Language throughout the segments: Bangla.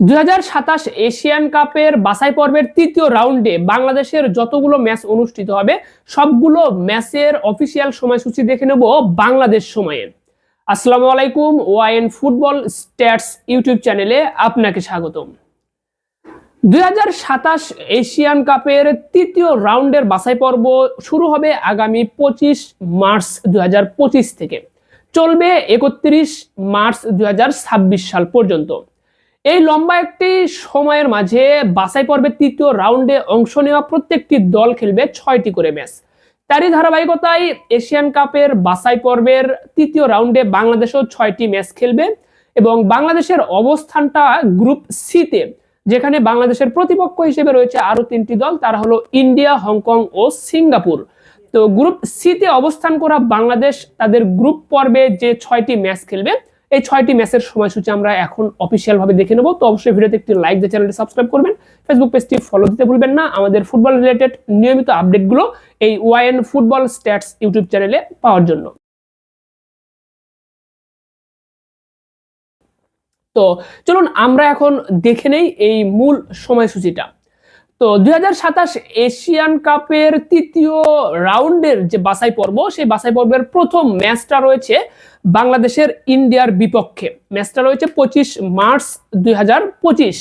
দুই হাজার সাতাশ এশিয়ান কাপের বাছাই পর্বের তৃতীয় রাউন্ডে বাংলাদেশের যতগুলো ম্যাচ অনুষ্ঠিত হবে, সবগুলো ম্যাচের অফিসিয়াল সময়সূচি দেখে নেব বাংলাদেশ সময়ে। আসসালামু আলাইকুম, ওয়াইএন ফুটবল স্ট্যাটস ইউটিউব চ্যানেলে আপনাকে স্বাগতম। দুই হাজার সাতাশ এশিয়ান কাপের তৃতীয় রাউন্ডের বাছাই পর্ব শুরু হবে আগামী পঁচিশ মার্চ দুই হাজার পঁচিশ থেকে। চলবে একত্রিশ মার্চ দুই হাজার ছাব্বিশ সাল পর্যন্ত। এই লম্বা একটি সময়ের মাঝে বাছাই পর্বের তৃতীয় রাউন্ডে অংশ নেওয়া প্রত্যেকটি দল খেলবে ছয়টি করে ম্যাচ। তারই ধারাবাহিকতায় এশিয়ান কাপের বাছাই পর্বের তৃতীয় রাউন্ডে বাংলাদেশও ছয়টি ম্যাচ খেলবে এবং বাংলাদেশের অবস্থানটা গ্রুপ সিতে, যেখানে বাংলাদেশের প্রতিপক্ষ হিসেবে রয়েছে আরও তিনটি দল, তারা হলো ইন্ডিয়া, হংকং ও সিঙ্গাপুর। তো গ্রুপ সিতে অবস্থান করা বাংলাদেশ তাদের গ্রুপ পর্বে যে ছয়টি ম্যাচ খেলবে এই ছয়টি ম্যাচের সময়সূচি আমরা এখন অফিসিয়াল ভাবে দেখে নেব। তো অবশ্যই ভিডিওতে একটি লাইক দিয়ে চ্যানেলটি সাবস্ক্রাইব করবেন। ফেসবুক পেজটি ফলো দিতে ভুলবেন না। আমাদের ফুটবল রিলেটেড নিয়মিত আপডেটগুলো এই ওয়াইএন ফুটবল স্ট্যাটস ইউটিউব চ্যানেলে পাওয়ার জন্য। তো চলুন আমরা এখন দেখে নেই এই মূল সময়সূচিটা। তো দুই হাজার সাতাশ এশিয়ান কাপের তৃতীয় রাউন্ডের যে বাছাই পর্ব, সেই বাছাই পর্বের প্রথম ম্যাচটা রয়েছে বাংলাদেশের ইন্ডিয়ার বিপক্ষে। ম্যাচটা রয়েছে পঁচিশ মার্চ দুই হাজার পঁচিশ।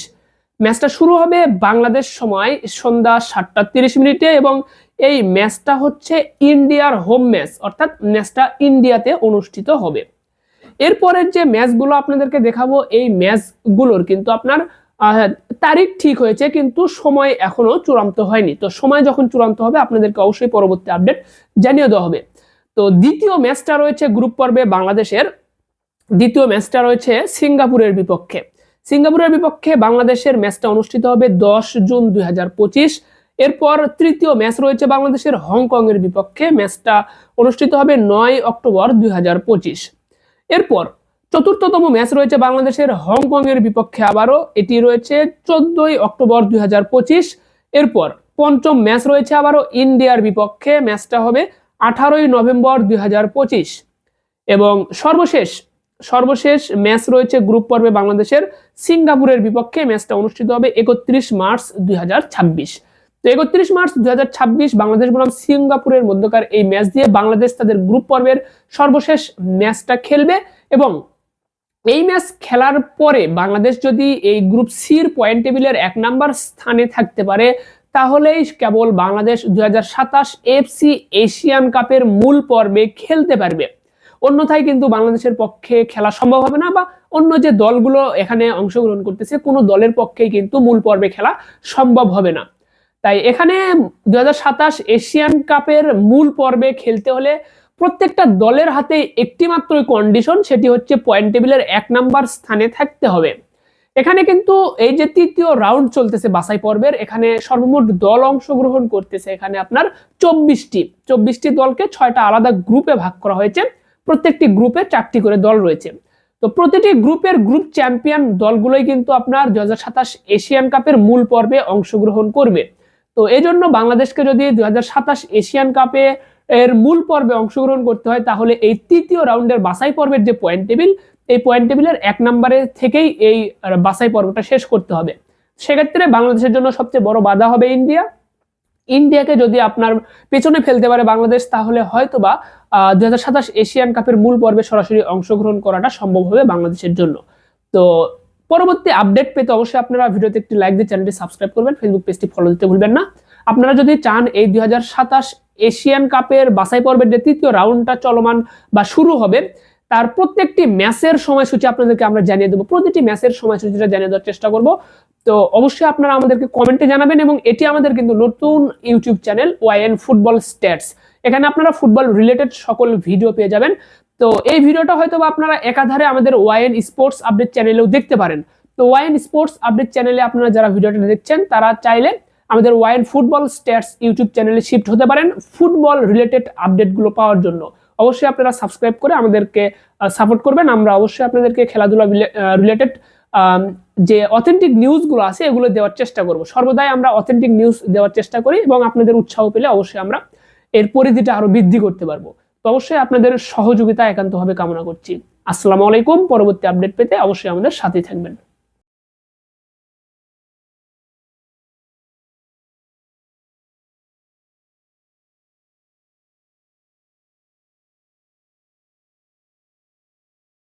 ম্যাচটা শুরু হবে বাংলাদেশ সময় সন্ধ্যা সাতটা তিরিশ মিনিটে এবং এই ম্যাচটা হচ্ছে ইন্ডিয়ার হোম ম্যাচ, অর্থাৎ ম্যাচটা ইন্ডিয়াতে অনুষ্ঠিত হবে। এরপরের যে ম্যাচগুলো আপনাদেরকে দেখাবো, এই ম্যাচগুলোর কিন্তু আপনার তারিখ ঠিক হয়েছে, কিন্তু সময় এখনও চূড়ান্ত হয়নি। তো সময় যখন চূড়ান্ত হবে, আপনাদেরকে অবশ্যই পরবর্তী আপডেট জানিয়ে দেওয়া হবে। তো দ্বিতীয় ম্যাচটা রয়েছে গ্রুপ পর্বে বাংলাদেশের। দ্বিতীয় ম্যাচটা রয়েছে সিঙ্গাপুরের বিপক্ষে। সিঙ্গাপুরের বিপক্ষে বাংলাদেশের ম্যাচটা অনুষ্ঠিত হবে দশ জুন দুই হাজার পঁচিশ। এরপর তৃতীয় ম্যাচ রয়েছে বাংলাদেশের হংকং এর বিপক্ষে। ম্যাচটা অনুষ্ঠিত হবে নয় অক্টোবর দুই হাজার পঁচিশ। এরপর চতুর্থতম ম্যাচ রয়েছে বাংলাদেশের হংকং এর বিপক্ষে আবারও। এটি রয়েছে চোদ্দই অক্টোবর দুই হাজার পঁচিশ। এরপর পঞ্চম ম্যাচ রয়েছে আবারও ইন্ডিয়ার বিপক্ষে। ম্যাচটা হবে আঠারোই নভেম্বর দুই হাজার পঁচিশ। এবং সর্বশেষ সর্বশেষ ম্যাচ রয়েছে গ্রুপ পর্বে বাংলাদেশের সিঙ্গাপুরের বিপক্ষে। ম্যাচটা অনুষ্ঠিত হবে একত্রিশ মার্চ দুই হাজার ছাব্বিশ। তো একত্রিশ মার্চ দুই হাজার ছাব্বিশ বাংলাদেশ বনাম সিঙ্গাপুরের মধ্যকার এই ম্যাচ দিয়ে বাংলাদেশ তাদের গ্রুপ পর্বের সর্বশেষ ম্যাচটা খেলবে এবং এই ম্যাচ খেলার পরে বাংলাদেশ যদি এই গ্রুপ সির পয়েন্ট টেবিলের এক নাম্বার স্থানে থাকতে পারে, তাহলেই কেবল বাংলাদেশ দুই এফসি এশিয়ান কাপের মূল পর্বে খেলতে পারবে। অন্যথায় কিন্তু বাংলাদেশের পক্ষে খেলা সম্ভব হবে না বা অন্য যে দলগুলো এখানে অংশগ্রহণ করতেছে, কোনো দলের পক্ষেই কিন্তু মূল পর্বে খেলা সম্ভব হবে না। তাই এখানে দু হাজার সাতাশ এশিয়ান কাপের মূল পর্বে খেলতে হলে প্রত্যেকটা দলের হাতে একটি মাত্রই কন্ডিশন সেটি হচ্ছে পয়েন্ট টেবিলের এক নাম্বার স্থানে থাকতে হবে। এখানে কিন্তু এই যে তৃতীয় রাউন্ড চলতেছে বাছাই পর্বের, এখানে সর্বমোট দল অংশগ্রহণ করতেছে এখানে আপনার চব্বিশটি। চব্বিশটি দলকে ছয়টা আলাদা গ্রুপে ভাগ করা হয়েছে। প্রত্যেকটি গ্রুপে চারটি করে দল রয়েছে। তো প্রতিটি গ্রুপের গ্রুপ চ্যাম্পিয়ন দলগুলোই কিন্তু আপনার দুই হাজার সাতাশ এশিয়ান কাপের মূল পর্বে অংশগ্রহণ করবে। তো এই জন্য বাংলাদেশকে যদি দুই হাজার সাতাশ এশিয়ান কাপে এর মূল পর্বে অংশগ্রহণ করতে হয়, তাহলে এই তৃতীয় রাউন্ডের বাছাই পর্বের যে পয়েন্ট টেবিল এই পয়েন্ট টেবিলের এক নম্বরে থেকেই এই বাছাই পর্বটা শেষ করতে হবে। সেক্ষেত্রে বাংলাদেশের জন্য সবচেয়ে বড় বাধা হবে ইন্ডিয়া। ইন্ডিয়াকে যদি আপনার পেছনে ফেলতে পারে বাংলাদেশ, তাহলে হয়তো বা দুই এশিয়ান কাপের মূল পর্বে সরাসরি অংশগ্রহণ করাটা সম্ভব হবে বাংলাদেশের জন্য। তো পরবর্তী আপডেট পেতে অবশ্যই আপনারা ভিডিওতে একটি লাইক দিয়ে চ্যানেলটি সাবস্ক্রাইব করবেন ফেসবুক পেজটি ফলো দিতে ভুলবেন না। আপনারা যদি চান এই দুই হাজার সাতাশ এশিয়ান কাপের বাছাই পর্বের যে তৃতীয় রাউন্ডটা চলমান বা শুরু হবে, তার প্রত্যেকটি ম্যাচের সময়সূচি আপনাদেরকে আমরা জানিয়ে দেবো। প্রতিটি ম্যাচের সময়সূচিটা জানিয়ে দেওয়ার চেষ্টা করব। তো অবশ্যই আপনারা আমাদেরকে কমেন্টে জানাবেন এবং এটি আমাদের কিন্তু নতুন YouTube channel Y N football stats. এখানে আপনারা ফুটবল রিলেটেড সকল ভিডিও পেয়ে যাবেন। তো এই ভিডিওটা হয়তো আপনারা একাধারে আমাদের ওয়াইএন স্পোর্টস আপডেট চ্যানেলেও দেখতে পারেন। তো ওয়াইএন স্পোর্টস আপডেট চ্যানেলে আপনারা যারা ভিডিওটা দেখছেন, তারা চাইলে আমাদের Y N football stats YouTube চ্যানেলে শিফট হতে পারেন ফুটবল রিলেটেড আপডেটগুলো পাওয়ার জন্য। অবশ্যই আপনারা সাবস্ক্রাইব করে আমাদেরকে সাপোর্ট করবেন। আমরা অবশ্যই আপনাদেরকে খেলাধুলা রিলেটেড যে অথেন্টিক নিউজগুলো আছে এগুলো দেওয়ার চেষ্টা করব। সর্বদাই আমরা অথেন্টিক নিউজ দেওয়ার চেষ্টা করি এবং আপনাদের উৎসাহ পেলে অবশ্যই আমরা এর পরিধিটা আরও বৃদ্ধি করতে পারব। তো অবশ্যই আপনাদের সহযোগিতা একান্তভাবে কামনা করছি। আসসালামু আলাইকুম। পরবর্তী আপডেট পেতে অবশ্যই আমাদের সাথেই থাকবেন।